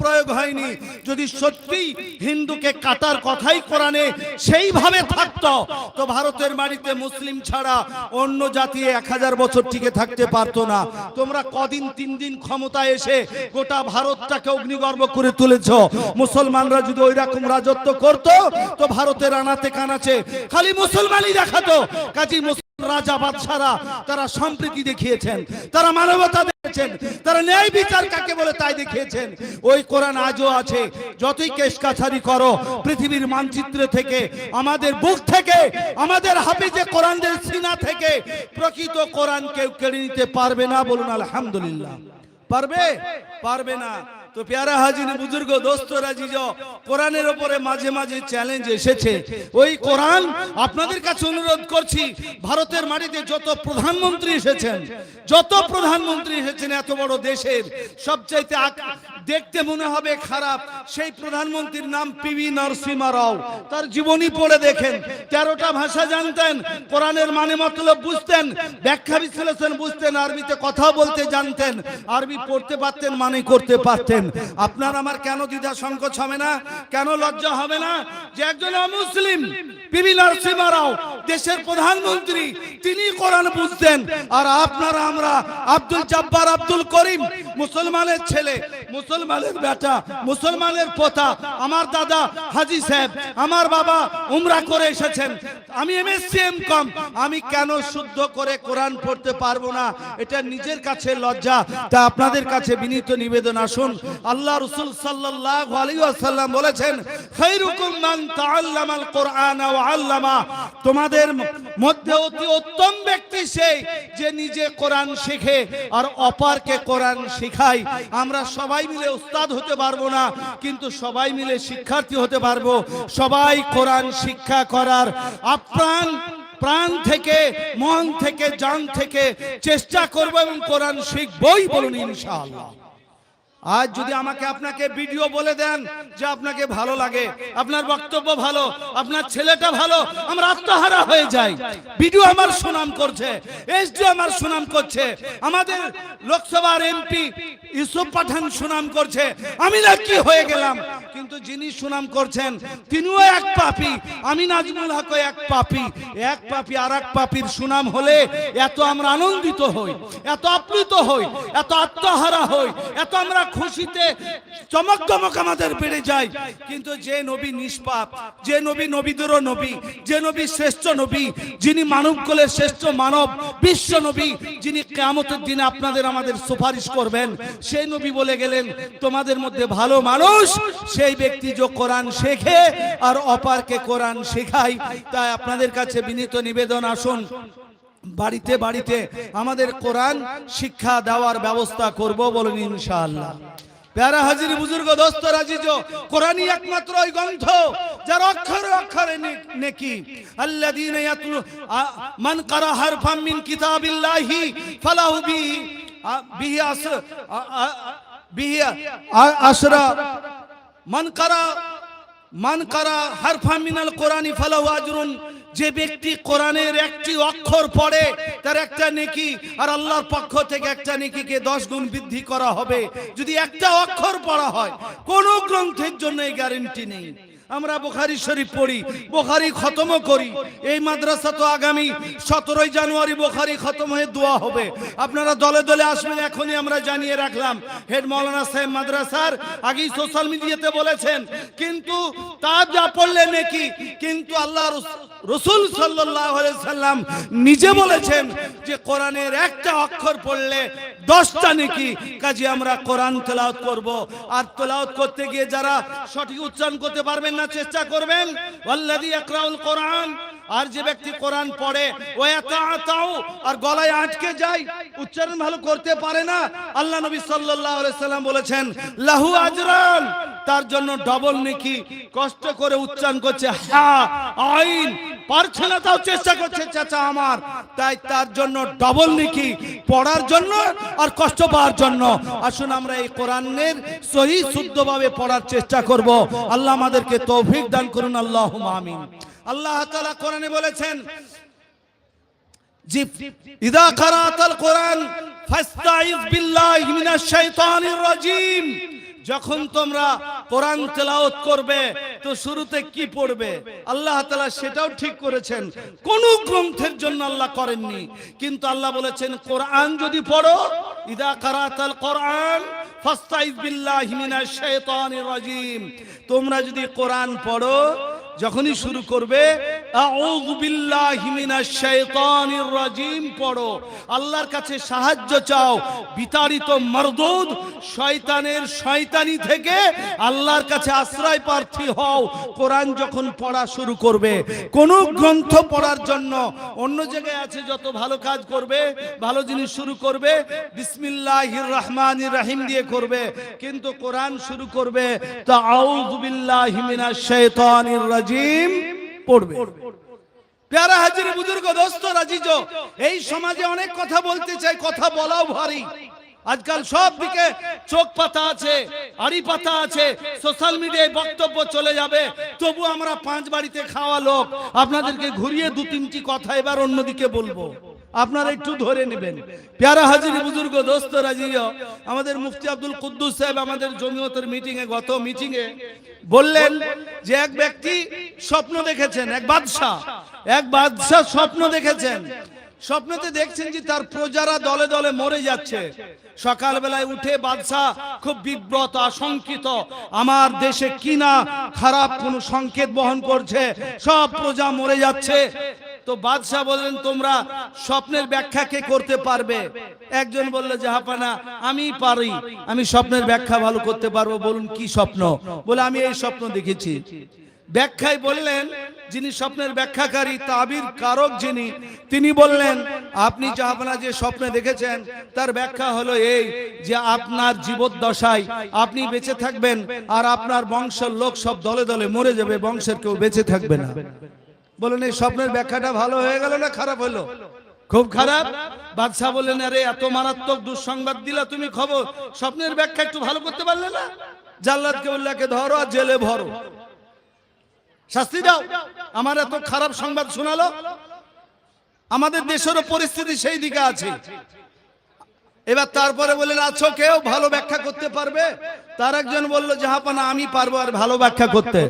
প্রয়োগ হয়নি। যদি সত্যি হিন্দুকে কাটার কথাই কোরআনে সেইভাবে থাকতো, তো ভারতের মাটিতে মুসলিম ছাড়া অন্য জাতি এক হাজার বছর টিকে থাকতে পারতো না। তোমরা কদিন, তিন দিন ক্ষমতায় এসে গোটা ভারতটাকে অগ্নিগর্ভ করে তুলেছ। মুসলমানরা যদি ওই রকম রাজত্ব করতো, তো ভারতের আনাতে কানাচে খালি মুসলমানই দেখাতো। কাজী রাজা বাদশারা তারা সম্প্রীতি দেখিয়েছেন, তারা মানবতা দেখিয়েছেন তারা ন্যায় বিচার কাকে বলে তাই দেখিয়েছেন। ওই কোরআন আজও আছে, যতই কেশ কাছারি করো, পৃথিবীর মানচিত্র থেকে, আমাদের বুক থেকে, আমাদের হাফিজে কোরআনদের সিনা থেকে, প্রকৃত কোরআন কেউ কেড়ে নিতে পারবে না বলুন আলহামদুলিল্লাহ। পারবে? পারবে না। তো প্যারা হাজির বুজুর্গ, দোস্ত রাজিজ কোরআনের ওপরে মাঝে মাঝে চ্যালেঞ্জ এসেছে। ওই কোরআন আপনাদের কাছে অনুরোধ করছি, ভারতের মাটিতে যত প্রধানমন্ত্রী এসেছেন, যত প্রধানমন্ত্রী এসেছেন এত বড় দেশের, সবচাইতে দেখতে মনে হবে খারাপ, সেই প্রধানমন্ত্রীর নাম পিভি নরসিমা রাও। তার জীবনী পড়ে দেখেন, তেরোটা ভাষা জানতেন, কোরআনের মানে মতলব বুঝতেন, ব্যাখ্যা বিশ্লেষণ বুঝতেন, আরবিতে কথা বলতে জানতেন, আরবি পড়তে পারতেন মানে করতে পারতেন। আপনার আমার কেন দ্বিধা সংকোচ হবে না? কেন লজ্জা হবে না? যে একজন মুসলিম পিভি নরসিমা রাও দেশের প্রধানমন্ত্রী, তিনি কোরআন বুঝতেন। আর আপনারা আমরা আব্দুল জব্বার আব্দুল করিম, মুসলমানের ছেলে, মুসলমানের বেটা, মুসলমানের পোতা, আমার দাদা হাজি সাহেব, আমার বাবা উমরা করে এসেছেন। আমি এমএসসি এম কম আমি কেন শুদ্ধ করে কোরআন পড়তে পারব না? এটা নিজের কাছে লজ্জা। তা আপনাদের কাছে বিনীত নিবেদন। আসুন, আল্লাহ রসুল সাল্লাল্লাহু আলাইহি ওয়াসাল্লাম বলেছেন, খায়রুকুম মান তাআল্লামাল কোরআন ওয়া আল্লামা। তোমাদের মধ্যে অতি উত্তম ব্যক্তি সেই যে নিজে কোরআন আর কোরআন শেখায়। আমরা সবাই মিলে উস্তাদ হতে পারব না, কিন্তু সবাই মিলে শিক্ষার্থী হতে পারব। সবাই কোরআন শিক্ষা করার আপ্রাণ প্রাণ থেকে, মন থেকে, জান থেকে চেষ্টা করব এবং কোরআন শিখবই বলুন ইনশাআল্লাহ। আজ যদি আমাকে আপনাকে ভিডিও বলে দেন যে আপনাকে ভালো লাগে, আপনার বক্তব্য ভালো, আপনার ছেলেটা ভালো, আমরা আত্মহারা হয়ে যাই। ভিডিও আমার সুনাম করছে, এসডি আমার সুনাম করছে, আমাদের লোকসভার এমপি ইউসুফ পাঠান সুনাম করছে। আমি না কি হয়ে গেলাম? কিন্তু যিনি সুনাম করছেন, তিনিও এক পাপি, আমি নাজমুল হক এক পাপি। এক পাপি আর এক পাপির সুনাম হলে এত আমরা আনন্দিত হই, এত আপ্লুত হই, এত আত্মহারা হই, এত আমরা খুশিতে চমক দমক আমাদের বেড়ে যায়। কিন্তু যে নবী নিষ্পাপ, যে নবী নবীদেরও নবী, যে নবী শ্রেষ্ঠ নবী, যিনি মানব কুলের শ্রেষ্ঠ মানব, বিশ্ব নবী, যিনি কেয়ামতের দিনে আপনাদের আমাদের সুপারিশ করবেন, সেই নবী বলে গেলেন, তোমাদের মধ্যে ভালো মানুষ, সেই ব্যক্তি যে কোরআন শেখে আর অপারকে কোরআন শেখায়। তাই আপনাদের কাছে বিনীত নিবেদন, আসুন। বাড়িতে বাড়িতে আমাদের কোরআন শিক্ষা দেওয়ার ব্যবস্থা করব বলুন ইনশাআল্লাহ। প্যারা হাজির বুজুর্গ, দোস্ত, রাজিজ, কোরআনই একমাত্র ওই গ্রন্থ যার অক্ষরে অক্ষরে নেকি। আল্লাযীনা ইয়াতলু মান কারা হারফাম মিন কিতাবিল্লাহি ফালাহু আ- বিহি আস আশরা। মান কারা মান কারা হারফা মিনাল কোরআনি ফালাহু আজরুন যে ব্যক্তি কোরআনের একটি অক্ষর পড়ে, তার একটা নেকি, আর আল্লাহর পক্ষ থেকে একটা নেকিকে দশ গুণ বৃদ্ধি করা হবে। যদি একটা অক্ষর পড়া হয়, কোন গ্রন্থের জন্য এই গ্যারেন্টি নেই। আমরা বোখারি শরীফ পড়ি, বোখারি খতমও করি। এই মাদ্রাসা তো আগামী সতেরোই জানুয়ারি বোখারি খতম হয়ে দোয়া হবে। আপনারা দলে দলে আসবেন, এখনই আমরা জানিয়ে রাখলাম। হেড মৌলানা সাহেব মাদ্রাসার আগেই সোশ্যাল মিডিয়াতে বলেছেন, কিন্তু তা যা পড়লে নাকি, কিন্তু আল্লাহ রসুল সাল্লাম নিজে বলেছেন যে কোরআনের একটা অক্ষর পড়লে দশটা নাকি। কাজে আমরা কোরআন তেলাওয়াত করব। আর তেলাওয়াত করতে গিয়ে যারা সঠিক উচ্চারণ করতে পারবেন চেষ্টা করবেন। আর যে ব্যক্তি কোরআন পড়ে, ও তাও আর গলায় আটকে যায়, উচ্চারণ ভালো করতে পারে না। আল্লাহ নবী সাল্লাম বলেছেন, লাহু আজরান তার জন্য ডবল নেকি, কষ্ট করে উচ্চারণ করছে, হা, আইন, পারছে না তাও চেষ্টা করছে, চাচা আমার। তাই তার জন্য ডবল নেকি, পড়ার জন্য আর কষ্ট পাওয়ার জন্য। আসুন আমরা এই কোরআনের সহি, শুদ্ধভাবে পড়ার চেষ্টা করব। আল্লাহ আমাদেরকে তৌফিক দান করুন আল্লাহ আমিন। আল্লাহ তাআলা কোরআনে বলেছেন কোরআন যখন তোমরা কোরআন তেলাওত করবে, তো শুরুতে কি পড়বে? আল্লাহ তালা সেটাও ঠিক করেছেন। কোন গ্রন্থের জন্য আল্লাহ করেননি। কিন্তু আল্লাহ বলেছেন, কোরআন যদি পড়ো, ইদা কারাতাল কোরআন তোমরা যদি কোরআন পড়ো যখনই শুরু করবে পড়ো। আল্লাহর কাছে সাহায্য চাও। বিতাড়িত মরদুদ শয়তানের শয়তানি থেকে আল্লাহর কাছে আশ্রয় প্রার্থী হও। কোরআন যখন পড়া শুরু করবে, কোন গ্রন্থ পড়ার জন্য অন্য জায়গায় আছে, যত ভালো কাজ করবে, ভালো জিনিস শুরু করবে, বিসমিল্লাহির রহমানির রহিম দিয়ে করবে, কিন্তু কোরআন শুরু করবে, তা আউযু বিল্লাহি রাজিম। পড়বে। প্যারা হাজির বুজুর্গ, দোস্ত, রাজিজ, এই সমাজে অনেক কথা বলতে চাই, কথা বলাও ভারী। আজকাল সব দিকে চোখ পাতা আছে, আড়ি পাতা আছে সোশ্যাল মিডিয়ায় বক্তব্য চলে যাবে। তবু আমরা পাঁচ বাড়িতে খাওয়া লোক। আপনাদেরকে ঘুরিয়ে দু তিনটি কথা এবার অন্যদিকে বলব। আপনারা একটু ধরে নেবেন। প্যারা হাজির বুজুর্গ দোস্ত রাজিও। আমাদের মুফতি আব্দুল কুদ্দুস সাহেব আমাদের জমিয়তের মিটিং এ গত মিটিং এ বললেন যে এক ব্যক্তি স্বপ্ন দেখেছেন এক বাদশাহ। এক বাদশাহ স্বপ্ন দেখেছেন। স্বপ্নতে দেখছেন যে তার প্রজারা দলে দলে মরে যাচ্ছে। সকালবেলায় উঠে বাদশাহ খুব বিব্রত, আশঙ্কিত, আমার দেশে কিনা খারাপ কোন সংকেত বহন করছে? সব প্রজা মরে যাচ্ছে। তো বাদশাহ বললেন, তোমরা স্বপ্নের ব্যাখ্যা কে করতে পারবে? একজন বলল জাহাপানা আমি পারি, আমি স্বপ্নের ব্যাখ্যা ভালো করতে পারব, বলুন কি স্বপ্ন? বলে, আমি এই স্বপ্ন দেখেছি। ব্যাখ্যায় বললেন, যিনি স্বপ্নের ব্যাখ্যাকারী, তাবির কারক যিনি, তিনি বললেন, আপনি জাহাপনা যে স্বপ্নে দেখেছেন, তার ব্যাখ্যা হলো এই যে আপনার জীবদ্দশায় আপনি বেঁচে থাকবেন আর আপনার বংশের লোক সব দলে দলে মরে যাবে, বংশের কেউ বেঁচে থাকবে না। বলেন এই স্বপ্নের ব্যাখ্যাটা ভালো হয়ে গেল না খারাপ হলো? খুব খারাপ। বাদশাহ বললেন, আরে, এত মারাত্মক দুঃসংবাদ দিলা তুমি খবর। স্বপ্নের ব্যাখ্যা একটু ভালো করতে পারলে না? জাল্লাদকে উল্লাহকে ধরো আর জেলে ভরো। শাস্তি দাও। আমার এত খারাপ সংবাদ শোনালো। আমাদের দেশেরও পরিস্থিতি সেই দিকে আছে। এবার তারপরে বললেন আছো কেউ ভালো ব্যাখ্যা করতে পারবে? তার একজন বলল জাহাপানা আমি পারব আর ভালো ব্যাখ্যা করতে।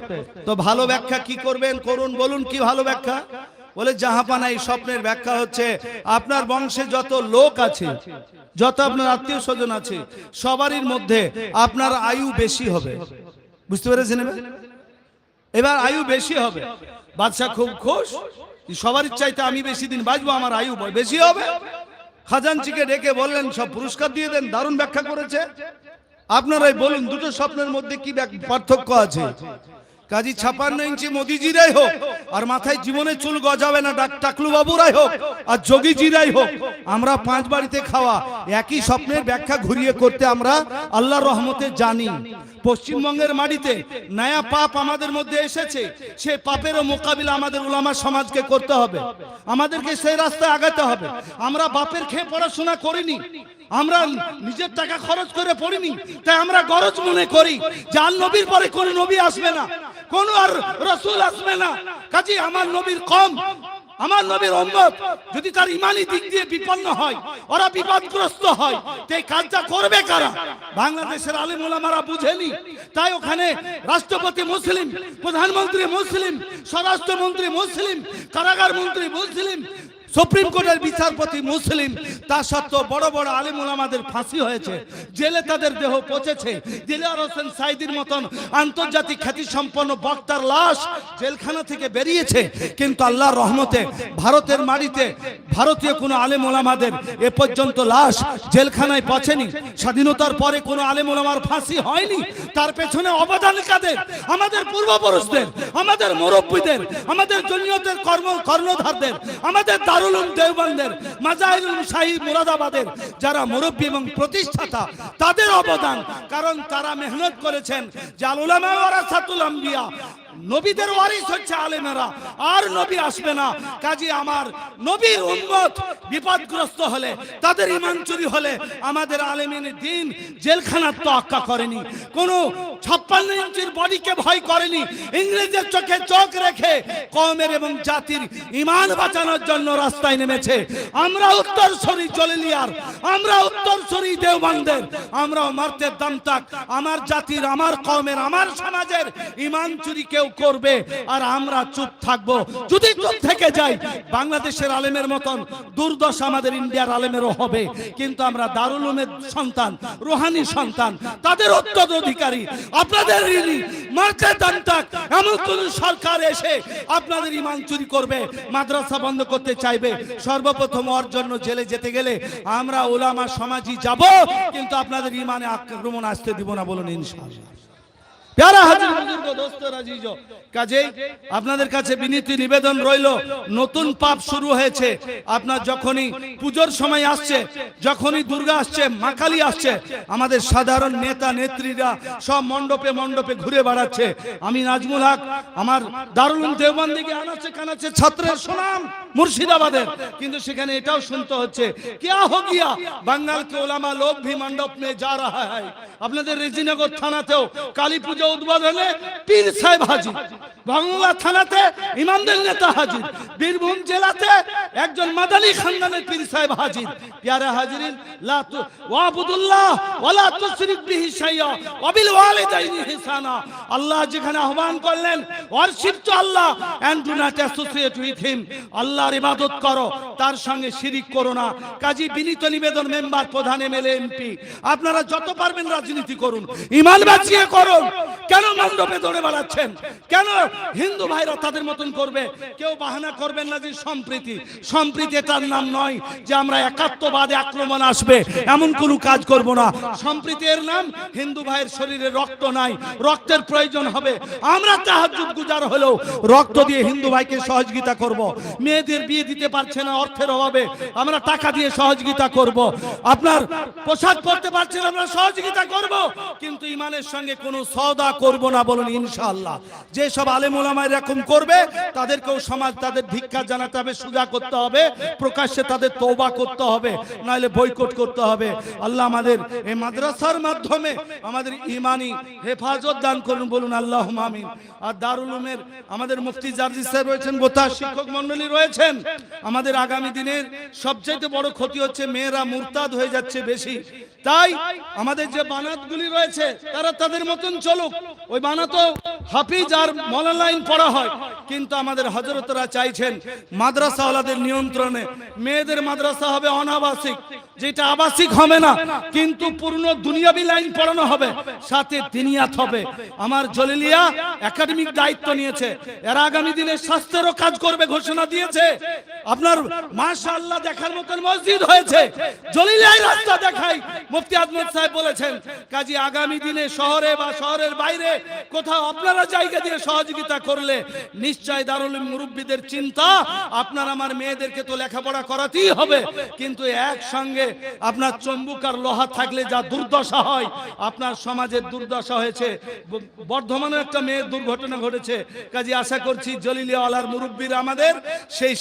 তো ভালো ব্যাখ্যা কি করবেন? করুন, বলুন কি ভালো ব্যাখ্যা? বলে জাহাপানা এই স্বপ্নের ব্যাখ্যা হচ্ছে, আপনার বংশে যত লোক আছে, যত আপনার আত্মীয় স্বজন আছে, সবারই মধ্যে আপনার আয়ু বেশি হবে। বুঝতে পেরেছেন এবার? আয়ু বেশি হবে। বাদশাহ খুব খুশ। সবার চাইতে আমি বেশি দিন বাঁচবো, আমার আয়ু বেশি হবে। খাজানচিকে ডেকে বললেন, সব পুরস্কার দিয়ে দেন, দারুণ ব্যাখ্যা করেছে। আপনারাই বলুন, দুটো স্বপ্নের মধ্যে কি পার্থক্য আছে? কাজী ছাপান্ন ইঞ্চি মোদিজিরাই হোক আর মাথায় জীবনে চুল গজাবে না ডাক টাকলু বাবুরাই হোক আর যোগীজিরাই হোক। আমরা পাঁচ বাড়িতে খাওয়া একই স্বপ্নের ব্যাখ্যা ঘুরিয়ে করতে আমরা আল্লাহ রহমতে জানি। পশ্চিমবঙ্গের মাটিতে নয়া পাপ আমাদের মধ্যে এসেছে সে পাপেরও মোকাবিলা আমাদের উলামা সমাজকে করতে হবে। আমাদেরকে সেই রাস্তায় আগাতে হবে। আমরা বাপের খেয়ে পড়াশোনা করিনি আমরা নিজের টাকা খরচ করে পড়িনি তাই আমরা গরজ মনে করি যে আর নবীর পরে কোন নবী আসবে না। কোন আর রসুল আসবে না। কাজে, আমার নবীর কম। আমার নবীর অম্মত যদি তার ইমানি দিক দিয়ে বিপন্ন হয়, ওরা বিপদগ্রস্ত হয় এই কাজটা করবে কারা? বাংলাদেশের আলিম ওলামারা বুঝেনি। তাই ওখানে রাষ্ট্রপতি মুসলিম, প্রধানমন্ত্রী মুসলিম, স্বরাষ্ট্রমন্ত্রী মুসলিম, কারাগার মন্ত্রী মুসলিম সুপ্রিম কোর্টের বিচারপতি মুসলিম, তা সত্ত্বেও বড় বড় আলিম ওলামাদের ফাঁসি হয়েছে। জেলে তাদের দেহ পচেছে। দিলার হোসেন সাইদির মতন আন্তর্জাতিক খ্যাতি সম্পন্ন বক্তার লাশ জেলখানা থেকে বেরিয়েছে। কিন্তু আল্লাহর রহমতে ভারতের মাটিতে ভারতীয় কোনো আলেম ওলামাদের এ পর্যন্ত লাশ জেলখানায় পচেনি। স্বাধীনতার পরে কোনো আলেম ওলামার ফাঁসি হয়নি। তার পেছনে অবদান কাদের? আমাদের পূর্বপুরুষদের, আমাদের মুরব্বীদের, আমাদের জনিয়তের কর্ম কর্ণধারদের, আমাদের দারুল উলুম দেওবন্দের, মাজাহিরুল শাহী মুরাদাবাদের যারা মুরব্বী এবং প্রতিষ্ঠাতা, তাদের অবদান। কারণ তারা মেহনত করেছেন জালুলামা ওয়ারাসাতুল আম্বিয়া। নবীদের ওয়ারিস হচ্ছে আলেমেরা। আর নবী আসবে না। কাজী আমার নবীর উম্মত বিপদগ্রস্ত হলে, তাদের ইমান চুরি হলে আমাদের আলেমিন দিন জেলখানার তো আক্কা করেনি। কোন ছাপ্পান্ন ইঞ্চির বডিকে ভয় করেনি। ইংরেজের চোখে চোখ রেখে কমের এবং জাতির ইমান বাঁচানোর জন্য রাস্তায় নেমেছে। আমরা উত্তর সরি জলেলিয়ার, আমরা উত্তর সরি দেওবানদের, আমরাও মারতে দাম তাক। আমার জাতির, আমার কমের আমার সমাজের ইমান চুরি কেউ করবে আর আমরা চুপ থাকব। যদি চুপ থেকে যাই, বাংলাদেশের আলেমের মতন দুর্দশা আমাদের ইন্ডিয়ার আলেমেরও হবে। কিন্তু আমরা দারুল উলুমের সন্তান রোহানি সন্তান, তাদের আপনাদের দান্তাক এমন কোন সরকার এসে আপনাদের ইমান চুরি করবে, মাদ্রাসা বন্ধ করতে চাইবে। সর্বপ্রথম ওর জন্য জেলে যেতে গেলে আমরা ওলামা সমাজই যাব, কিন্তু আপনাদের ইমানে আক্রমণ আসতে দিব না বলুন ইনশাআল্লাহ। আপনাদের কাছে বিনীতি নিবেদন রইল, নতুন পাপ শুরু হয়েছে। আপনার যখনই পুজোর সময় আসছে, যখনই দুর্গা আসছে, মা আসছে, আমাদের সাধারণ নেতা, নেত্রীরা সব মণ্ডপে মণ্ডপে ঘুরে বেড়াচ্ছে। আমি নাজমুল হক, আমার দারুল দেওবন্দিকে আনাচ্ছে কানাচ্ছে ছাত্রের সুনাম মুর্শিদাবাদের। কিন্তু সেখানে এটাও শুনতে হচ্ছে, কেয়া হো গিয়া? বাঙ্গাল কে ওলামা লোক মণ্ডপ মে যা হয় আপনাদের রেজিনগর থানাতেও কালী পুজো উদ্বোধনে পীর সাহেব হাজির, বাংলা থানাতে ইমামদের নেতা হাজির, বীরভূম জেলাতে একজন মাদানী খানদানের পীর সাহেব হাজির। প্যারা হাজিরিন, লা ওয়াবুদুল্লাহ ওয়ালা তুশরিক বিহি শাইয়া ওয়া বিল ওয়ালিদাইনি ইহসানা। আল্লাহ যেখানে আহ্বান করলেন, worship to Allah. And do not associate with him আল্লাহর ইবাদত করো, তার সঙ্গে শিরিক করো না। কাজী বিনীত নিবেদন মেম্বার, প্রধান এমএলএ এমপি আপনারা যত পারবেন রাজনীতি করুন। ইমান বাঁচিয়ে করুন। কেন মণ্ডপে দৌড়ে বেড়াচ্ছেন? কেন হিন্দু ভাইরা তাদের মতন করবে? কেউ বাহানা করবেন না যে সম্প্রীতি। সম্প্রীতি এটার নাম নয় যে আমরা একাত্মবাদে আক্রমণ আসবে, এমন কোনো কাজ করব না। সম্প্রীতি এর নাম হিন্দু ভাইয়ের শরীরে রক্ত নাই। রক্তের প্রয়োজন হবে। আমরা তাহাজ্জুদ গুজার হলেও রক্ত দিয়ে হিন্দু ভাইকে সহযোগিতা করব। মেয়েদের বিয়ে দিতে পারছে না অর্থের অভাবে। আমরা টাকা দিয়ে সহযোগিতা করব। আপনার পোশাক পরতে পারছেন, আমরা সহযোগিতা করব। কিন্তু ইমানের সঙ্গে কোনো সওদা করব না বলুন, ইনশাআল্লাহ। যে সব আলেম ওলামা এরকম করবে, তাদেরকেও সমাজ, তাদের ধিক্কার জানাতে হবে, সুজা করতে হবে, প্রকাশ্যে তাদের তওবা করতে হবে, নাহলে বয়কট করতে হবে। আল্লাহ আমাদের এই মাদ্রাসার মাধ্যমে আমাদের ইমানি হেফাজত দান করুন, বলুন আল্লাহ আমিন। আর দারুল উলুমের আমাদের মুফতি জার্জি স্যার রয়েছেন, গোটা শিক্ষক মন্ডলী রয়েছেন। আমাদের আগামী দিনের সবচেয়ে বড় ক্ষতি হচ্ছে, মেয়েরা মুরতাদ হয়ে যাচ্ছে বেশি। তাই আমাদের যে বানাতগুলি রয়েছে, তারা তাদের মতন চলুক ওই বানাতো। হাফিজ আর মলালাইন পড়া হয়। কিন্তু আমাদের হজরতরা চাইছেন মাদ্রাসাওয়ালাদের নিয়ন্ত্রণে। মেয়েদের মাদ্রাসা হবে অনাবাসিক। যেটা আবাসিক হবে না, কিন্তু পূর্ণ দুনিয়াবি লাইন পড়ানো হবে। সাথে দিনিয়াত হবে। আমার জলিলিয়া একাডেমিক দায়িত্ব নিয়েছে। এরা আগামী দিনে স্বাস্থ্যেরও কাজ করবে ঘোষণা দিয়েছে। আপনার মাশাআল্লাহ দেখার মতন মসজিদ হয়েছে। জলিলিয়ায় রাস্তা দেখাই। মুফতি আজমত সাহেব বলেছেন, কাজী আগামী দিনে শহরে বা শহরের বাইরে কোথাও আপনারা জায়গা দিয়ে সহযোগিতা করলে নিশ্চয় দারুল মুরব্বীদের চিন্তা, আপনার আমার মেয়েদেরকে তো লেখাপড়া করাতেই হবে। কিন্তু একসঙ্গে আপনার চম্বুক আর লোহা থাকলে যা দুর্দশা হয়, আপনার সমাজের দুর্দশা হয়েছে। বর্ধমানে একটা মেয়ের দুর্ঘটনা ঘটেছে। কাজে আশা করছি জলিলিয়াওয়ালার মুরব্বীর আমাদের সেই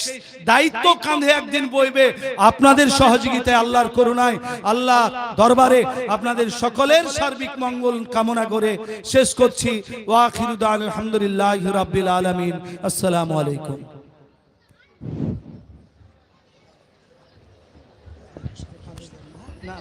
দায়িত্ব কাঁধে একদিন বইবে। আপনাদের সহযোগিতায়, আল্লাহর করুণায়, আল্লাহ দরবারে আপনাদের সকলের সার্বিক মঙ্গল কামনা করে শেষ করছি। ওয়াখিরুদ্দান আলহামদুলিল্লাহ রাব্বিল আলামিন। আসসালামু আলাইকুম। না